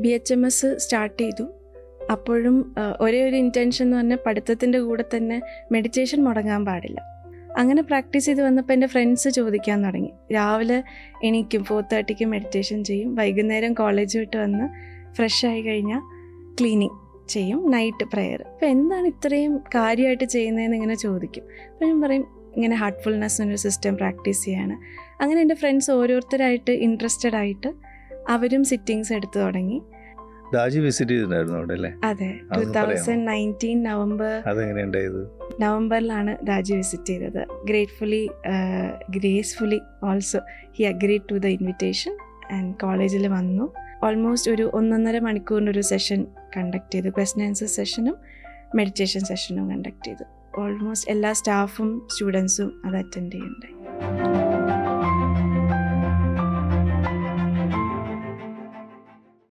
B H M S start ചെയ്തു. അപ്പോഴും ഒരേ ഒരു ഇന്റൻഷൻ എന്ന് പറഞ്ഞാൽ പഠിത്തത്തിന്റെ കൂടെ തന്നെ മെഡിറ്റേഷൻ മുടങ്ങാൻ പാടില്ല. അങ്ങനെ പ്രാക്ടീസ് ചെയ്ത് വന്നപ്പോൾ എന്റെ ഫ്രണ്ട്സ് ചോദിക്കാൻ തുടങ്ങി. രാവിലെ എണീക്കും ഫോർ തേർട്ടിക്ക് മെഡിറ്റേഷൻ ചെയ്യും. വൈകുന്നേരം കോളേജ് വിട്ട് വന്ന് ഫ്രഷ് ആയി കഴിഞ്ഞാൽ ക്ലീനിങ് ചെയ്യും നൈറ്റ് പ്രെയർ അപ്പോൾ എന്താണ് ഇത്രയും കാര്യമായിട്ട് ചെയ്യുന്നതെന്ന് ഇങ്ങനെ ചോദിക്കും. അപ്പോൾ ഞാൻ പറയും ഇങ്ങനെ ഹാർട്ട്ഫുൾനെസ് എന്നൊരു സിസ്റ്റം പ്രാക്ടീസ് ചെയ്യാണ്. അങ്ങനെ എന്റെ ഫ്രണ്ട്സ് ഓരോരുത്തരായിട്ട് ഇൻട്രസ്റ്റഡ് ആയിട്ട് അവരും സിറ്റിങ്സ് എടുത്തു തുടങ്ങി. രാജി വിസിറ്റ് ചെയ്തിട്ടുണ്ടായിരുന്നു അവിടെ അല്ലേ? അതെ ടു അതൊന്ന് പറയാമോ? തൗസൻഡ് നയന്റീൻ നവംബർ അതെങ്ങനെയുണ്ടായത് നവംബറിലാണ് രാജു വിസിറ്റ് ചെയ്തത്. Gratefully gracefully also he agreed to the invitation and കോളേജിൽ വന്നു. ഓൾമോസ്റ്റ് ഒരു ഒന്നൊന്നര മണിക്കൂറിന്റെ ഒരു സെഷൻ കണ്ടക്ട് ചെയ്തു ക്വസ്റ്റൻ ആൻസർ സെഷനും മെഡിറ്റേഷൻ സെഷനും കണ്ടക്ട് ചെയ്തു. ഓൾമോസ്റ്റ് എല്ലാ സ്റ്റാഫും സ്റ്റുഡൻസും അത് അറ്റൻഡ് ചെയ്യുന്നുണ്ടായി.